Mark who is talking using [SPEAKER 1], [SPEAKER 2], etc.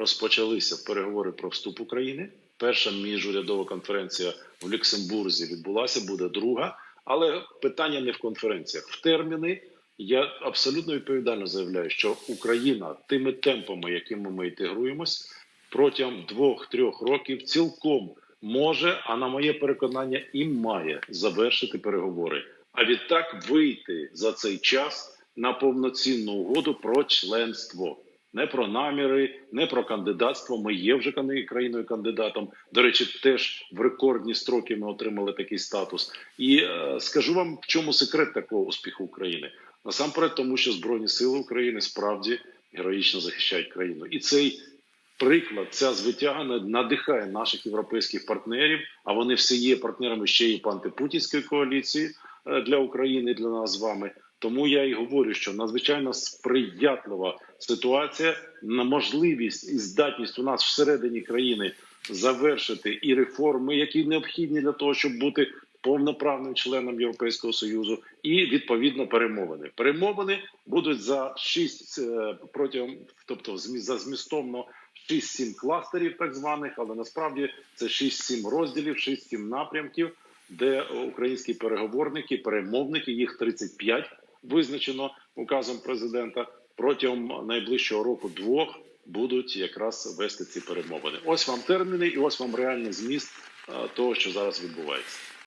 [SPEAKER 1] розпочалися переговори про вступ України. Перша міжурядова конференція в Люксембурзі відбулася, буде друга. Але питання не в конференціях, в терміни. Я абсолютно відповідально заявляю, що Україна тими темпами, якими ми інтегруємось, протягом двох-трьох років цілком може, а на моє переконання, і має завершити переговори. А відтак вийти за цей час на повноцінну угоду про членство. Не про наміри, не про кандидатство. Ми є вже країною кандидатом. До речі, теж в рекордні строки ми отримали такий статус. І е, скажу вам, в чому секрет такого успіху України. Насамперед, тому що Збройні Сили України справді героїчно захищають країну, і цей приклад, ця звитяга над- надихає наших європейських партнерів. А вони всі є партнерами ще й по антипутінської коаліції для України, для нас з вами. Тому я і говорю, що надзвичайно сприятлива ситуація на можливість і здатність у нас всередині країни завершити і реформи, які необхідні для того, щоб бути повноправним членом Європейського союзу, і відповідно перемовини. Перемовини будуть за шість е, протягом, тобто за змістовно 6-7 кластерів, так званих, але насправді це 6-7 розділів, 6-7 напрямків, де українські переговорники, перемовники, їх 35 визначено указом президента. Протягом найближчого року двох будуть якраз вести ці перемовини. Ось вам терміни, і ось вам реальний зміст е, того, що зараз відбувається.